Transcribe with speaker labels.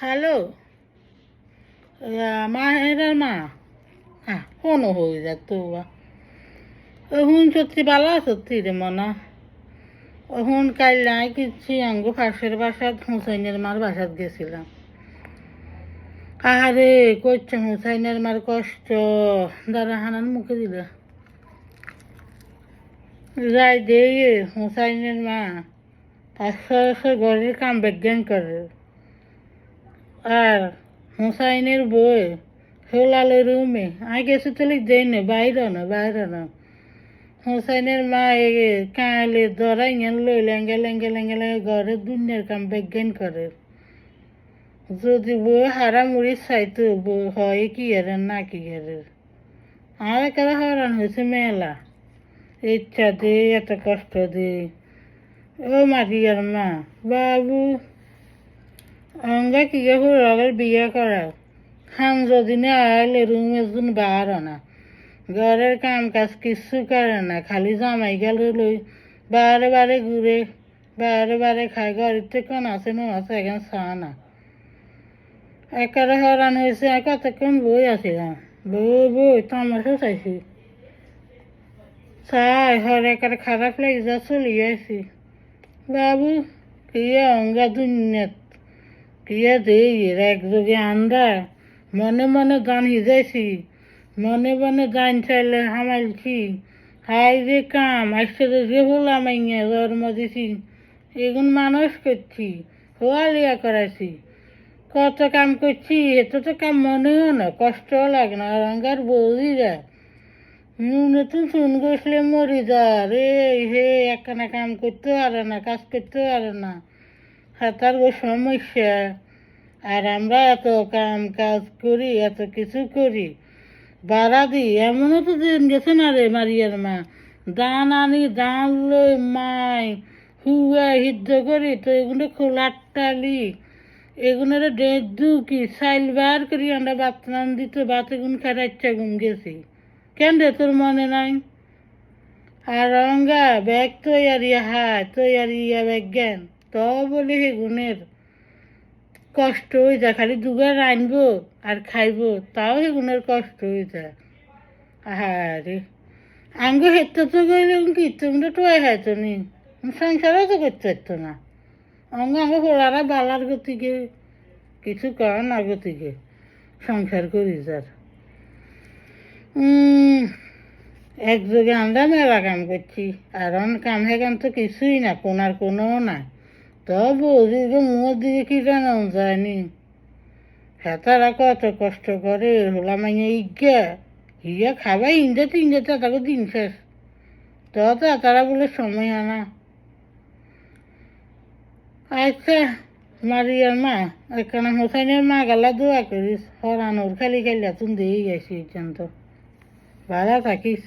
Speaker 1: Hello? মাহেরার মা হ্যাঁ ফোনও হয়ে যাক তো বা। হুন সত্যি ভালো সত্যি রে মনা। হুন কাল নাই কিচ্ছি, আঙ্গ পাশের বাসাত হুসাইনের মার বাসাত গেছিলাম। আরে করছে হুসাইনের মার কষ্ট। দাঁড়া, হানান মুখে দিলে। যাই দে হুসাইনের মা। পাঁচশো ঘরের কাম বিজ্ঞান করে। আর হুসাইনের বই হোলালে রুমে। গেছে তো লিখ না বাইরে না বাইরে না। হুসাইনের মা এ কাঁলে ধরাই গেল লই লেঙ্গে লেঙ্গে লেঙ্গে লেঙ্গে ঘরে দুনিয়ার কাম বিজ্ঞান করে। যদি বউ হারা মুড়ি চাইতো বই হয় কি এর, না কি এর? আর একেবারে হরান হয়েছে মেলা? ইচ্ছা দে এত কষ্ট দে ও মারিয়ার মা, বাবু। অঙ্গা কি হুড়াগের বিয়ে করা খান যদি না আইলে রুমে জুন বার না ঘরের কাম কাজ কিচ্ছু করে না, খালি জামাই গেল লই বারে বারে ঘুরে বারে বারে খায়। ঘরের থেকে কোন আছে নো আছে এখন চা না একেবারে হরান হয়েছে কতক্ষণ বই আছিলাম বই বই তামাশা চাইছি। চাই, হর একেবারে খারাপ লাগি যা চলি আছি বাবু কিয়া অঙ্গা দুনিয়াত? কিয়া দেই, একযোগে আন্দা মনে মনে গান হিজাইছি মনে মনে গান চাইলে হামাইছি হাই যে কাম আসছে যে হলাম আইয়া জন্ম দিছি, এগুন মানুষ করছি, হোয়ালিয়া করাইছি। কত কাম করছি, এত তো কাম মনেও না, কষ্ট লাগে না রঙ্গার বৌদি যা নুনে তো শুন গেছলে মরি যা, রে, হে, একখানা কাম করতে পারে না, কাজ করতে পারে না। গো সমস্যা। আর আমরা এত কাম কাজ করি, এত কিছু করি। বাড়া দিই। এমনও তো দিন গেছে না রে মারিয়ার মা। দান আনি, দান লই মাই। হুয়া হিদ্ধ করি, তো এগুলো খোলার টালি এগুলোর ডেট দুকি চাইল বার করি, আমরা বাত নান দিত বাত এগুন খারাইচ্ছা গুম গেছি। কেন রে তোর মনে নাই? আর রঙ্গা, ব্যাগ তৈয়ারি, হায়, তৈয়ারি ব্যাগ জ্ঞান। তো বলে হে গুণের, কষ্ট যায়, খালি দুগার আনব আর খাইবো, তাও হে গুণের কষ্ট হয়ে যায়। আরে আঙ্গ হেত তো গেলে কি তোমরা তো হয়তো নি সংসারও তো করতে পারতো না। অঙ্গ আঙ্গ হোলারা বালার গতিকে, কিছু কর না গতিকে সংসার করি যার। একযোগে আমরা মেলা কাম করছি, আর অন কাম হেকাম তো কিছুই না, কোনার কোনো না তবু ওদিকে মুখের দিকে কি জানা। যায়নি হেতারা কত কষ্ট করে হোলা মাইনে ইজ্ঞা ইয়া খাবাই ইন্দাতে ইন্দাতে তাকে দিন শেষ। তো তারা বলে সময় আনা। আচ্ছা মারিয়ার মা, এখানে হোসাইনের মা গালা দোয়া করিস। হরানোর খালি খালি তুমি দিয়ে গেছি তো। ভালো থাকিস।